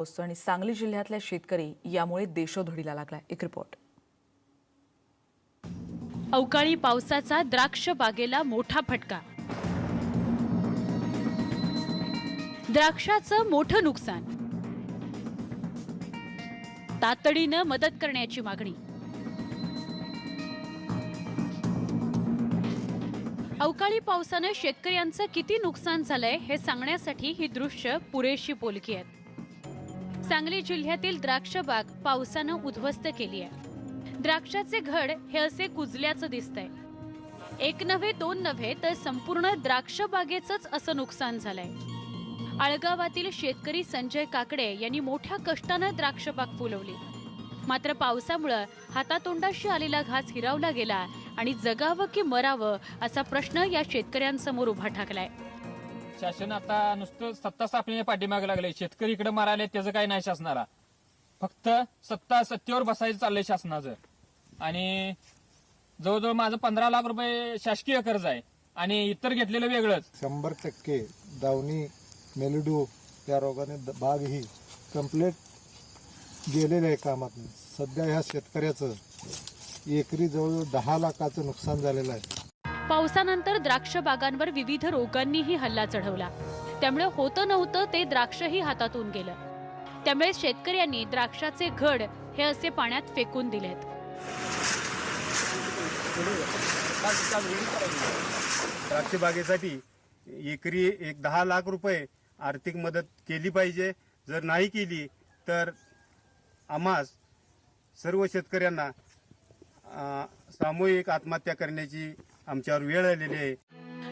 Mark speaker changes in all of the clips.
Speaker 1: पाऊस आणि सांगली जिल्ह्यातल्या शेतकरी यामुळे देशोधडीला लागला एक रिपोर्ट.
Speaker 2: अवकाळी पावसाचा द्राक्ष बागेला मोठा फटका. द्राक्षाचं मोठं नुकसान. तातडीनं मदत करण्याची मागणी. अवकाळी पावसानं शेतकऱ्यांचं किती नुकसान झालंय हे सांगण्यासाठी ही दृश्य पुरेशी बोलकी आहेत सांगली जिल्ह्यातील द्राक्ष बाग पावसानं उद्ध्वस्त केली आहे. द्राक्षाचे घड हे असे कुजल्याचं दिसतंय. एक नव्हे दोन नव्हे तर संपूर्ण द्राक्ष बागेचंच असं नुकसान झालंय. आळगावातील शेतकरी संजय काकडे यांनी मोठ्या कष्टानं द्राक्ष बाग फुलवली. मात्र पावसामुळं हातातोंडाशी आलेला घास हिरावला गेला आणि जगावं की मरावं असा प्रश्न या शेतकऱ्यांसमोर उभा ठाकलाय.
Speaker 3: शासन आता नुसतं सत्ता स्थापनेच्या पाठीमागे लागले शेतकरी इकडे मारायला त्याचं काही नाही शासनाला. फक्त सत्ता सत्तेवर बसायचं चाललंय शासनाचं. आणि जवळजवळ माझं पंधरा लाख रुपये शासकीय कर्ज आहे. आणि इतर घेतलेलं वेगळंच.
Speaker 4: शंभर टक्के दावणी मेलडू या रोगाने द- बाग ही कंप्लीट गेलेले आहे कामात सध्या ह्या शेतकऱ्याचं एकरी जवळजवळ दहा लाखाचं नुकसान झालेलं आहे.
Speaker 2: पावसानंतर द्राक्ष बागांवर विविध रोगांनीही हल्ला चढवला. त्यामुळे होतं नव्हतं ते द्राक्षही हातातून गेलं. त्यामुळे शेतकऱ्यांनी द्राक्षाचे घड हे असे पाण्यात फेकून दिलेत.
Speaker 5: द्राक्ष बागेसाठी एकरी एक दहा लाख रुपये आर्थिक मदत केली पाहिजे. जर नाही केली तर आम्हास सर्व शेतकऱ्यांना सामूहिक आत्महत्या करण्याची आमच्यावर वेळ आलेली आहे.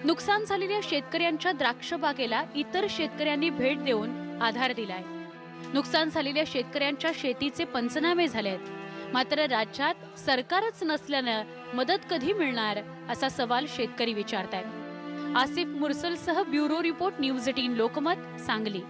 Speaker 2: नुकसान झालेल्या शेतकऱ्यांच्या द्राक्ष बागेला इतर शेतकऱ्यांनी भेट देऊन आधार दिलाय. नुकसान झालेल्या शेतकऱ्यांच्या शेतीचे पंचनामे झालेत. मात्र राज्यात सरकारच नसल्यानं मदत कधी मिळणार असा सवाल शेतकरी विचारतायत. Asif मुरसलसह bureau report news eighteen Lokmat Sangli.